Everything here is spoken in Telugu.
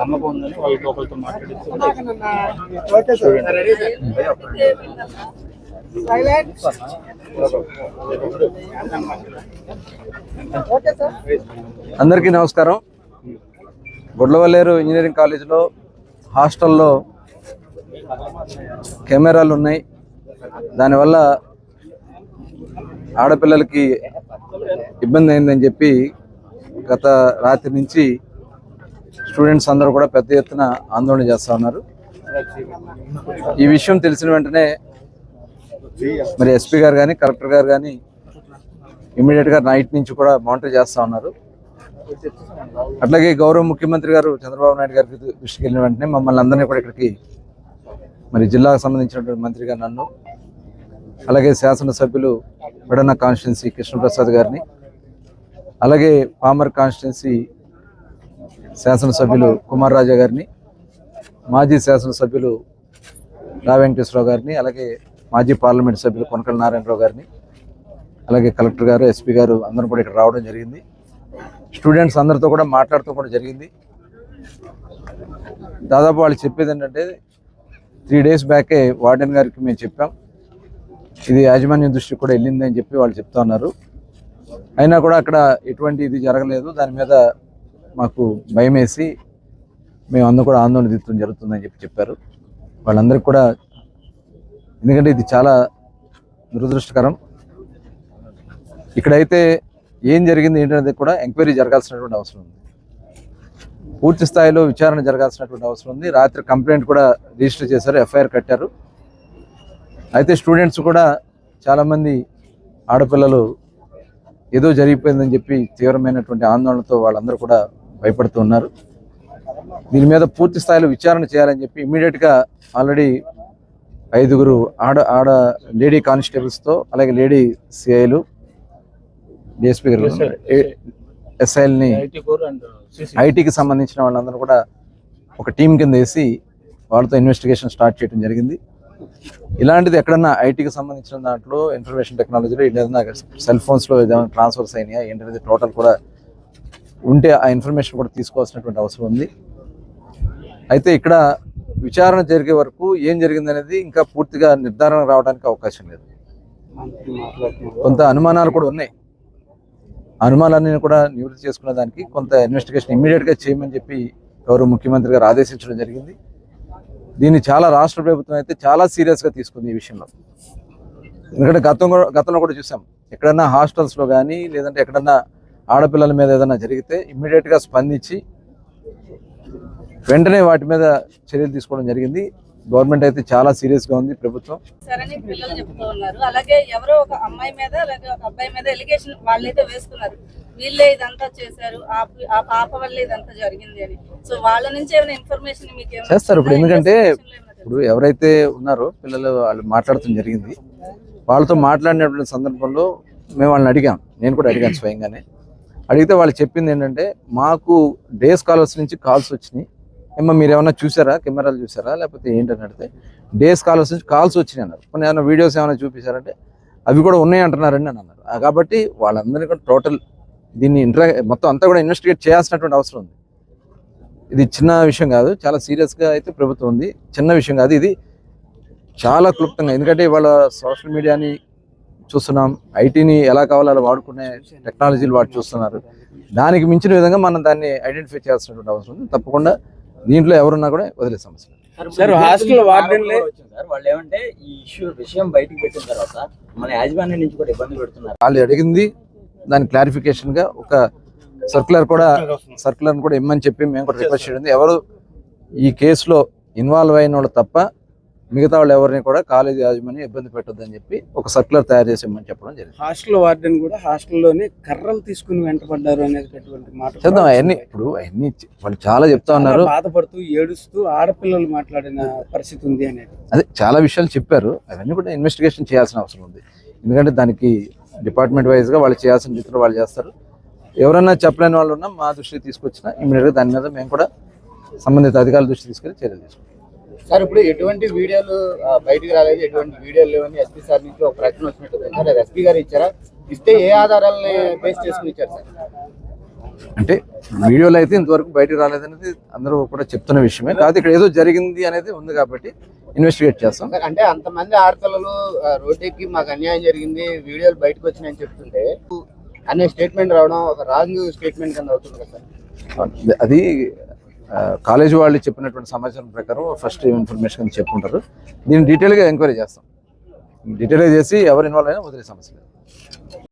నమ్మకం ఉందని వాళ్ళతో ఒకరితో అందరికీ నమస్కారం. గుడ్లవల్లేరు ఇంజనీరింగ్ కాలేజీలో హాస్టల్లో కెమెరాలు ఉన్నాయి. దానివల్ల ఆడపిల్లలకి ఇబ్బంది అయిందని చెప్పి గత రాత్రి నుంచి స్టూడెంట్స్ అందరూ కూడా పెద్ద ఎత్తున ఆందోళన చేస్తూ ఉన్నారు. ఈ విషయం తెలిసిన వెంటనే మరి ఎస్పీ గారు కానీ కలెక్టర్ గారు కానీ ఇమీడియట్గా నైట్ నుంచి కూడా మానిటర్ చేస్తూ ఉన్నారు. అట్లాగే గౌరవ ముఖ్యమంత్రి గారు చంద్రబాబు నాయుడు గారికి దృష్టికి వెళ్ళిన వెంటనే మమ్మల్ని అందరినీ కూడా ఇక్కడికి మరి జిల్లాకు సంబంధించినటువంటి మంత్రిగా నన్ను అలాగే శాసనసభ్యులు విడన్న కాన్స్టిట్యున్సీ కృష్ణప్రసాద్ గారిని అలాగే పామర్ కాన్స్టిట్యున్సీ శాసనసభ్యులు కుమార్ రాజా గారిని మాజీ శాసనసభ్యులు రా వెంకటేశ్వరరావు గారిని అలాగే మాజీ పార్లమెంట్ సభ్యులు కొనకల నారాయణరావు గారిని అలాగే కలెక్టర్ గారు ఎస్పీ గారు అందరూ కూడా ఇక్కడ రావడం జరిగింది. స్టూడెంట్స్ అందరితో కూడా మాట్లాడుతూ కూడా జరిగింది. దాదాపు వాళ్ళు చెప్పేది ఏంటంటే త్రీ డేస్ బ్యాకే వార్డెన్ గారికి మేము చెప్పాం. ఇది యాజమాన్యం దృష్టికి కూడా వెళ్ళిందని చెప్పి వాళ్ళు చెప్తా ఉన్నారు. అయినా కూడా అక్కడ ఎటువంటి ఇది జరగలేదు. దాని మీద మాకు భయం వేసి మేము అందరూ కూడా ఆందోళన దిద్దడం జరుగుతుందని చెప్పి చెప్పారు. వాళ్ళందరికీ కూడా ఎందుకంటే ఇది చాలా దురదృష్టకరం. ఇక్కడైతే ఏం జరిగింది ఏంటనేది కూడా ఎంక్వైరీ జరగాల్సినటువంటి అవసరం ఉంది. పూర్తి స్థాయిలో విచారణ జరగాల్సినటువంటి అవసరం ఉంది. రాత్రి కంప్లైంట్ కూడా రిజిస్టర్ చేశారు ఎఫ్ఐఆర్ కట్టారు. అయితే స్టూడెంట్స్ కూడా చాలామంది ఆడపిల్లలు ఏదో జరిగిపోయిందని చెప్పి తీవ్రమైనటువంటి ఆందోళనతో వాళ్ళందరూ కూడా భయపడుతూ ఉన్నారు. దీని మీద పూర్తి స్థాయిలో విచారణ చేయాలని చెప్పి ఇమ్మీడియట్గా ఆల్రెడీ ఐదుగురు ఆడ ఆడ లేడీ కానిస్టేబుల్స్తో అలాగే లేడీ సిఐలు డిఎస్పీ గారు ఎస్ఐల్ని ఐటీకి సంబంధించిన వాళ్ళందరూ కూడా ఒక టీం కింద వేసి వాళ్ళతో ఇన్వెస్టిగేషన్ స్టార్ట్ చేయడం జరిగింది. ఇలాంటిది ఎక్కడన్నా ఐటీకి సంబంధించిన దాంట్లో ఇన్ఫర్మేషన్ టెక్నాలజీలో ఏదైనా సెల్ ఫోన్స్లో ఏదైనా ట్రాన్స్ఫర్స్ అయినాయా? ఏంటనేది టోటల్ కూడా ఉంటే ఆ ఇన్ఫర్మేషన్ కూడా తీసుకోవాల్సినటువంటి అవసరం ఉంది. అయితే ఇక్కడ విచారణ జరిగే వరకు ఏం జరిగిందనేది ఇంకా పూర్తిగా నిర్ధారణ రావడానికి అవకాశం లేదు. కొంత అనుమానాలు కూడా ఉన్నాయి. అనుమానాన్ని కూడా నివృత్తి చేసుకునే దానికి కొంత ఇన్వెస్టిగేషన్ ఇమ్మీడియట్గా చేయమని చెప్పి గౌరవ ముఖ్యమంత్రి గారు ఆదేశించడం జరిగింది. దీన్ని చాలా రాష్ట్ర ప్రభుత్వం అయితే చాలా సీరియస్గా తీసుకుంది ఈ విషయంలో. ఎందుకంటే గతం కూడా- గతంలో కూడా చూసాం. ఎక్కడన్నా హాస్టల్స్లో కానీ లేదంటే ఎక్కడన్నా ఆడపిల్లల మీద ఏదైనా జరిగితే ఇమ్మీడియట్గా స్పందించి వెంటనే వాటి మీద చర్యలు తీసుకోవడం జరిగింది. గవర్నమెంట్ అయితే చాలా సీరియస్గా ఉంది ప్రభుత్వం. సరని పిల్లలు చెప్తూ ఉన్నారు. అలాగే ఎవరో ఒక అమ్మాయి మీద అలాగే ఒక అబ్బాయి మీద ఎలిగేషన్ వాళ్ళైతే వేస్తున్నారు. వీళ్ళే ఇదంతా చేశారు. ఆ పాప వల్ల ఇదంతా జరిగింది అని. సో వాళ్ళ నుంచి ఏమైనా ఇన్ఫర్మేషన్ మీకు చేస్తారు. ఇప్పుడు? ఎందుకంటే ఇప్పుడు ఎవరైతే ఉన్నారో పిల్లలు వాళ్ళు మాట్లాడటం జరిగింది. వాళ్ళతో మాట్లాడినటువంటి సందర్భంలో మేము వాళ్ళని అడిగాం. నేను కూడా అడిగాను స్వయంగానే. అడిగితే వాళ్ళు చెప్పింది ఏంటంటే మాకు డే స్కాలర్స్ నుంచి కాల్స్ వచ్చినాయి. ఏమో మీరు ఏమైనా చూసారా? కెమెరాలు చూసారా? లేకపోతే ఏంటని అడిగితే డే స్కాలర్స్ నుంచి కాల్స్ వచ్చినాయి అన్నారు. కొన్ని ఏమైనా వీడియోస్ ఏమైనా చూపించారంటే అవి కూడా ఉన్నాయి అంటున్నారండి అని అన్నారు. కాబట్టి వాళ్ళందరినీ కూడా టోటల్ దీన్ని ఇంట్రా మొత్తం అంతా కూడా ఇన్వెస్టిగేట్ చేయాల్సినటువంటి అవసరం ఉంది. ఇది చిన్న విషయం కాదు చాలా సీరియస్గా అయితే ప్రభుత్వం ఉంది. చిన్న విషయం కాదు ఇది చాలా క్లుప్తంగా. ఎందుకంటే ఇవాళ సోషల్ మీడియాని చూస్తున్నాం. ఐటీని ఎలా కావాలో అలా వాడుకునే టెక్నాలజీలు వాడు చూస్తున్నారు. దానికి మించిన విధంగా మనం దాన్ని ఐడెంటిఫై చేయాల్సినటువంటి అవసరం ఉంది. తప్పకుండా దీంట్లో ఎవరున్నా కూడా వదిలే సమస్య. సార్ హాస్టల్ వార్డెన్లే వాళ్ళు ఏమంటే ఈ ఇష్యూ విషయం బయటికి పెట్టిన తర్వాత మన యాజమాన్యం నుంచి కూడా ఇబ్బంది పెడుతున్నారు. వాళ్ళు అడిగింది దాని క్లారిఫికేషన్గా ఒక సర్క్యులర్ కూడా సర్క్యులర్ కూడా ఇమ్మని చెప్పి మేము కూడా రిక్వెస్ట్ చేయడం. ఎవరు ఈ కేసులో ఇన్వాల్వ్ అయిన వాళ్ళు తప్ప మిగతా వాళ్ళు ఎవరిని కూడా కాలేజీ యాజమాన్యం ఇబ్బంది పెట్టొద్దని చెప్పి ఒక సర్క్యులర్ తయారు చేసి ఇమ్మని చెప్పడం జరిగింది. హాస్టల్ వార్డెన్ కూడా హాస్టల్లోనే కర్రలు తీసుకుని వెంటబడ్డారు అనేటటువంటి మాట చేద్దాం అవన్నీ ఇప్పుడు అవన్నీ వాళ్ళు చాలా చెప్తా ఉన్నారు. బాధపడుతూ ఏడుస్తూ ఆడపిల్లలు మాట్లాడిన పరిస్థితి ఉంది అనేది. అదే చాలా విషయాలు చెప్పారు. అవన్నీ కూడా ఇన్వెస్టిగేషన్ చేయాల్సిన అవసరం ఉంది. ఎందుకంటే దానికి డిపార్ట్మెంట్ వైజ్గా వాళ్ళు చేయాల్సిన రీతిలో వాళ్ళు చేస్తారు. ఎవరైనా చెప్పలేని వాళ్ళు ఉన్నా మా దృష్టికి తీసుకొచ్చినా ఇమీడియట్గా దాని మీద మేము కూడా సంబంధిత అధికారుల దృష్టికి తీసుకెళ్ళి చర్యలు తీసుకుంటాం. సార్ ఇప్పుడు ఎటువంటి వీడియోలు బయటికి రాలేదు ఎటువంటి వీడియోలు లేవని ఎస్పీ సార్ నుంచి ఒక ప్రకటన వచ్చినట్టు సార్ అది ఎస్పీ గారు ఇచ్చారా? ఇస్తే ఏ ఆధారాలని బేస్ చేసుకుని ఇచ్చారు సార్? అంటే వీడియోలో అయితే ఇంతవరకు బయటకు రాలేదనేది అందరూ కూడా చెప్తున్న విషయమే. కాదు ఇక్కడ ఏదో జరిగింది అనేది ఉంది కాబట్టి ఇన్వెస్టిగేట్ చేస్తాం. అంటే అంతమంది ఆడపిల్లలు రోడ్డెక్కి మాకు అన్యాయం జరిగింది వీడియోలు బయటకు వచ్చినాయని చెప్తుంటే అనే స్టేట్మెంట్ రావడం ఒక రాంగ్ స్టేట్మెంట్ కింద అవుతుంది కదా సార్? అది కాలేజీ వాళ్ళు చెప్పినటువంటి సమాచారం ప్రకారం ఫస్ట్ ఇన్ఫర్మేషన్ అని చెప్పుకుంటారు. దీన్ని డీటెయిల్గా ఎంక్వైరీ చేస్తాం. డీటెయిల్గా చేసి ఎవరు ఇన్వాల్వ్ అయినా వదిలే సమస్య లేదు.